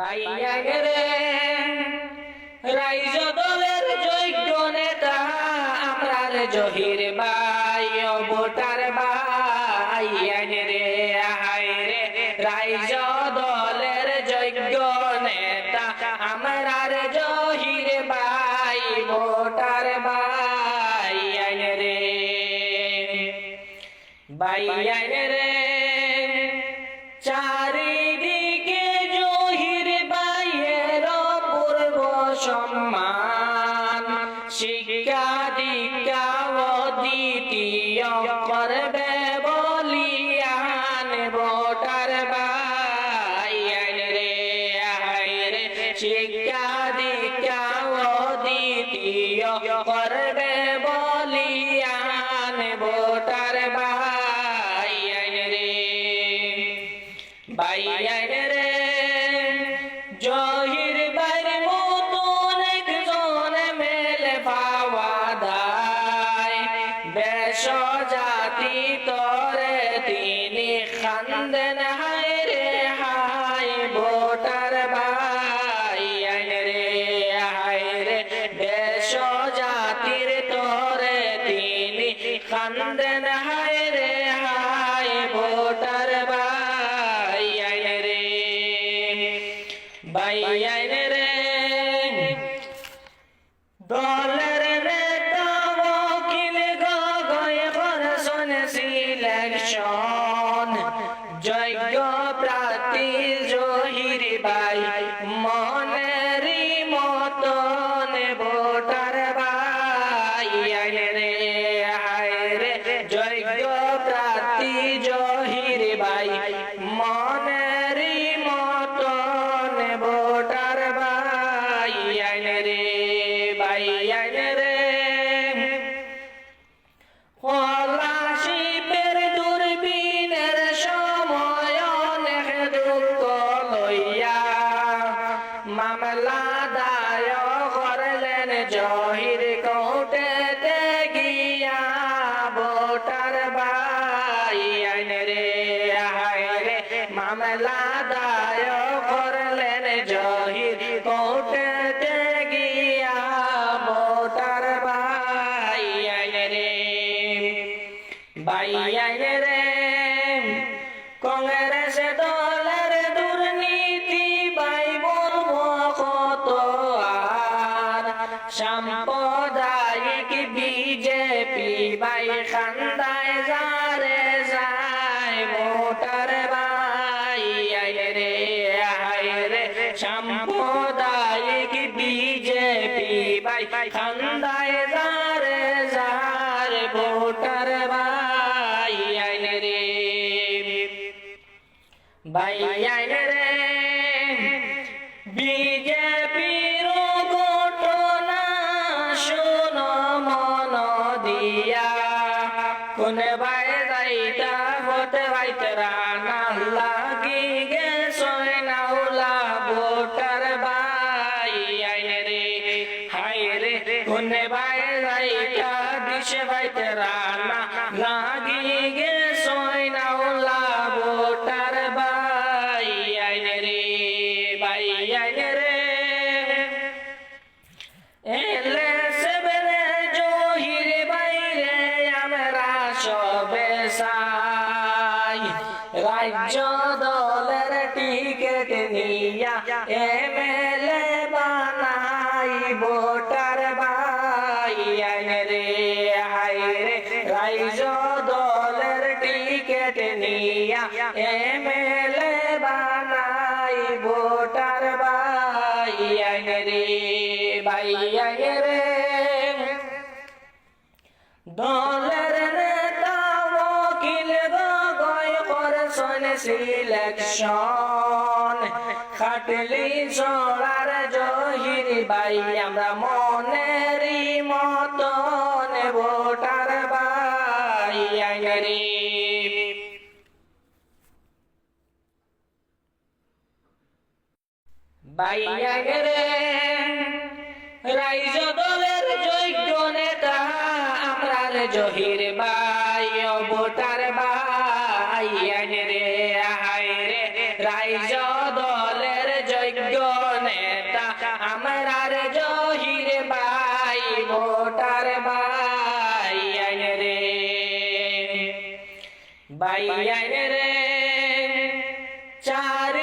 বাইয়াগে রে রাইজ দলের যোগ্য নেতা আমরার জহির বাই ভোটার বাইয়াগে রে হায় রে। রাইজ দলের যোগ্য নেতা আমরার জহির বাই ভোটার বাইয়াগে রে বাইয়ান রে করবে বলিয়ান ভোটার বাইয়ান রে বাইয়ান রে জহির বাইর মতন একজন মেলে পাওয়া দায়। বেশ জাতি তরে তিনি খান্দেন বাইয়ান রে দলের নেতা ওকিল গগয় করছন সিলেকশন কোর্টে গিয়া ভোটার বাই রে, হায় রে। মামলা দায় করলেন জহির। কোর্টে গিয়া ভোটার বাই রে। বাইয়ান রে, কংগ্রেস সাম্প্রদায়িক বিজেপি বাই খান্দায় যারে যায়, ভোটার বাই রে রে। সাম্প্রদায়িক বিজেপি বাই খান্দায় যারে যার ভোটার বাই রে। বাই রে দিয়া কোন ভাই যাইতা হতে বাইতে রানা লাগি রাজ্য দলের টিকেট নিয়া এমএলএ বানাই, ভোটার বাই আইন রে হাই রে রাজ্য দলের টিকেট নিয়া এমএলএ বানাই, ভোটার বাই রে বাই রে। দলের সিলেকশন খাটলি চড়ার জহির বাই, আমরা মনেরই মতন ভোটার বাই আইন রে বাইয়াগে রে রাইজ দলের যোগ্য নেতা, আমরার জহির বাই। আমরার জহির ভাই মোটার ভাই রে। ভাই রে চার